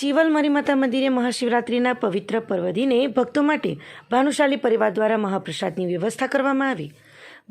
ચીવલ મરીમાતા મંદિરે મહાશિવરાત્રિના પવિત્ર પર્વદિને ભક્તો માટે ભાનુશાલી પરિવાર દ્વારા મહાપ્રસાદની વ્યવસ્થા કરવામાં આવી.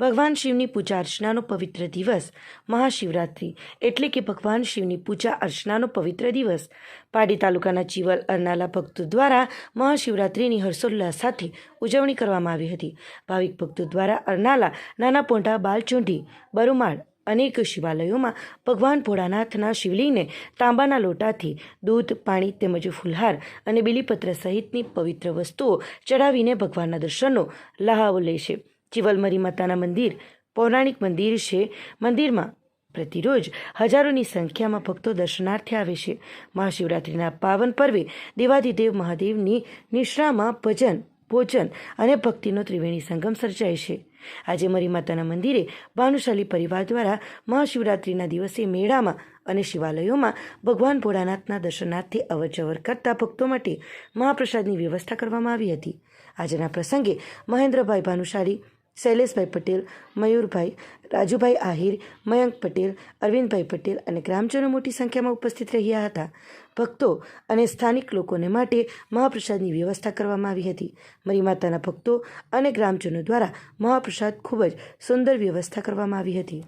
ભગવાન શિવની પૂજા અર્ચનાનો પવિત્ર દિવસ, મહાશિવરાત્રિ એટલે કે ભગવાન શિવની પૂજા અર્ચનાનો પવિત્ર દિવસ. પાડી તાલુકાના ચીવલ અરનાલા ભક્તો દ્વારા મહાશિવરાત્રિની હર્ષોલ્લાસ સાથે ઉજવણી કરવામાં આવી હતી. ભાવિક ભક્તો દ્વારા અરનાલા નાના પોંઢા બાલચુંઢી બરુમાળ અનેક શિવાલયોમાં ભગવાન ભોળાનાથના શિવલિંગને તાંબાના લોટાથી દૂધ, પાણી તેમજ ફુલહાર અને બીલીપત્ર સહિતની પવિત્ર વસ્તુઓ ચડાવીને ભગવાનના દર્શનનો લહાવો લે છે. ચિવલમરી માતાના મંદિર પૌરાણિક મંદિર છે. મંદિરમાં પ્રતિરોજ હજારોની સંખ્યામાં ભક્તો દર્શનાર્થે આવે છે. મહાશિવરાત્રિના પાવન પર્વે દેવાધિદેવ મહાદેવની નિશ્રામાં ભજન ભોજન અને ભક્તિનો ત્રિવેણી સંગમ સર્જાય છે. આજે મરી માતાના મંદિરે ભાનુશાલી પરિવાર દ્વારા મહાશિવરાત્રિના દિવસે મેળામાં અને શિવાલયોમાં ભગવાન ભોળાનાથના દર્શનાર્થે અવરજવર કરતા ભક્તો માટે મહાપ્રસાદની વ્યવસ્થા કરવામાં આવી હતી. આજના પ્રસંગે મહેન્દ્રભાઈ ભાનુશાલી શૈલેષભાઈ પટેલ, મયુરભાઈ, રાજુભાઈ આહિર, મયંક પટેલ, અરવિંદભાઈ પટેલ અને ગ્રામજનો મોટી સંખ્યામાં ઉપસ્થિત રહ્યા હતા. ભક્તો અને સ્થાનિક લોકોને માટે મહાપ્રસાદની વ્યવસ્થા કરવામાં આવી હતી. મરી માતાના ભક્તો અને ગ્રામજનો દ્વારા મહાપ્રસાદ ખૂબ જ સુંદર વ્યવસ્થા કરવામાં આવી હતી.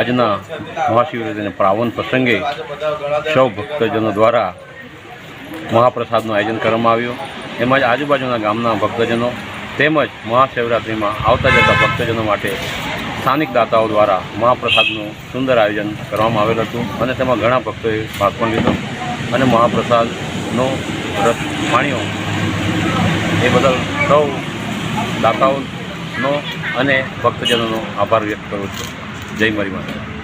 આજના મહાશિવરાત્રિના પાવન પ્રસંગે સૌ ભક્તજનો દ્વારા મહાપ્રસાદનું આયોજન કરવામાં આવ્યું. તેમજ આજુબાજુના ગામના ભક્તજનો તેમજ મહાશિવરાત્રિમાં આવતા જતા ભક્તજનો માટે સ્થાનિક દાતાઓ દ્વારા મહાપ્રસાદનું સુંદર આયોજન કરવામાં આવેલ હતું અને તેમાં ઘણા ભક્તોએ ભાગ પણ લીધો અને મહાપ્રસાદનો રસ માણ્યો એ બદલ સૌ દાતાઓનો અને ભક્તજનોનો આભાર વ્યક્ત કરું છું. જય મરી માતા